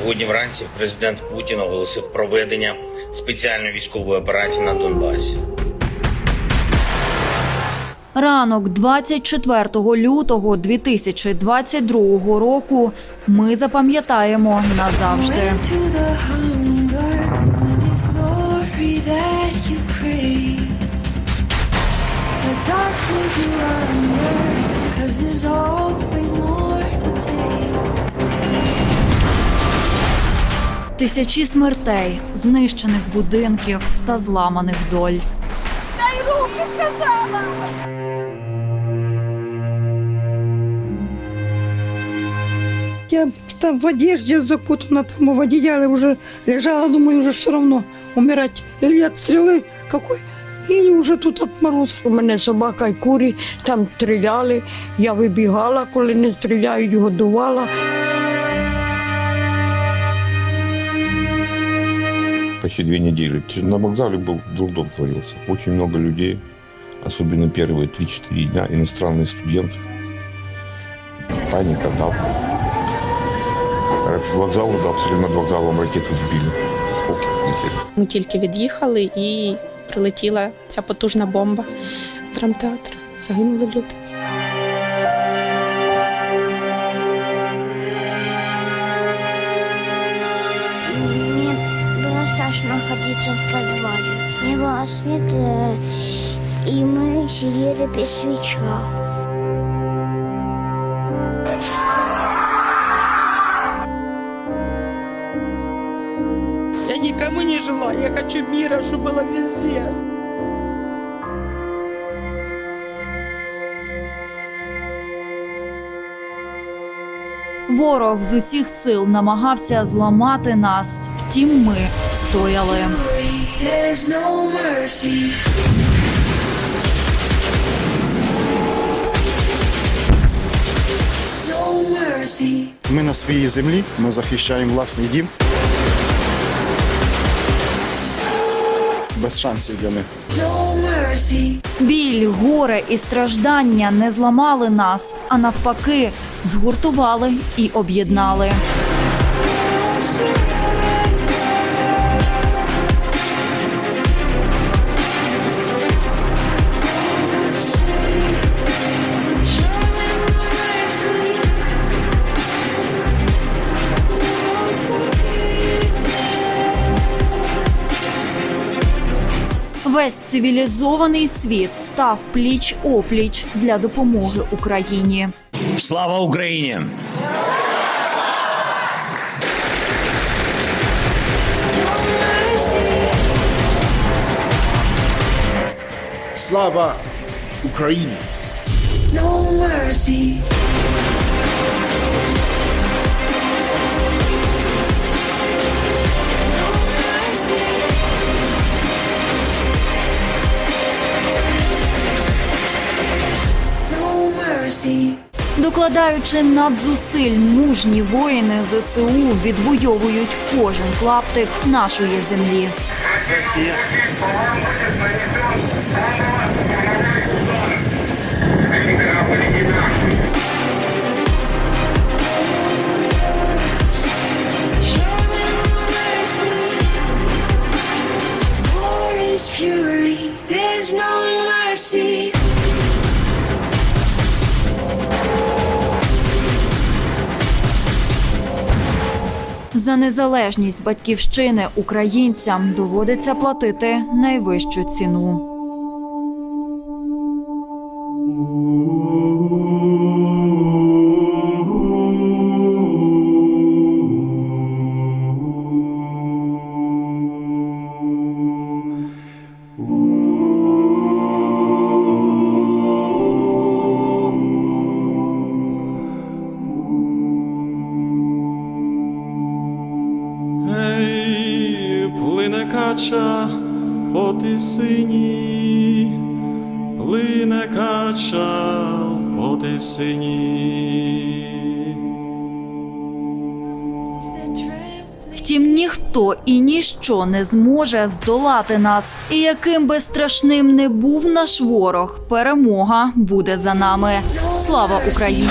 Сьогодні вранці президент Путін оголосив проведення спеціальної військової операції на Донбасі. Ранок 24 лютого 2022 року ми запам'ятаємо назавжди. Went to the Тисячі смертей, знищених будинків та зламаних доль. Дай руки, сказала! Я там в одежде закутана, там в одеяле уже лежала, думаю, уже все равно умирать. Или от стрелы какой, или уже тут от мороза. У мене собака й курі там стріляли. Я вибігала, коли не стріляють, годувала. почти две недели. На вокзале был дурдом творился. Очень много людей, особенно первые 3-4 дня, иностранные студенты. Паника, давка. Вокзал, да, обстрел над вокзалом ракету сбили. Сколько летели. Ми тільки від'їхали і прилетіла ця потужна бомба в драмтеатр. Загинули люди. Страшно находиться в подвале. Не было света, и мы сидели при свечах. Я нікому не желаю, я хочу мира, щоб було везде. Ворог з усіх сил намагався зламати нас, втім ми стояли. Ми на своїй землі, ми захищаємо власний дім. Без шансів для них. Біль, горе і страждання не зламали нас, а навпаки, згуртували і об'єднали. Весь цивілізований світ став пліч опліч для допомоги Україні. Слава Україні! Слава Україні! No mercy. Mercy. Докладаючи надзусиль, мужні воїни ЗСУ відвоюють кожен клаптик нашої землі. War За незалежність батьківщини українцям доводиться платити найвищу ціну. Кача по тисині, плине кача по тисині. Втім, ніхто і ніщо не зможе здолати нас. І яким би страшним не був наш ворог, перемога буде за нами. Слава Україні!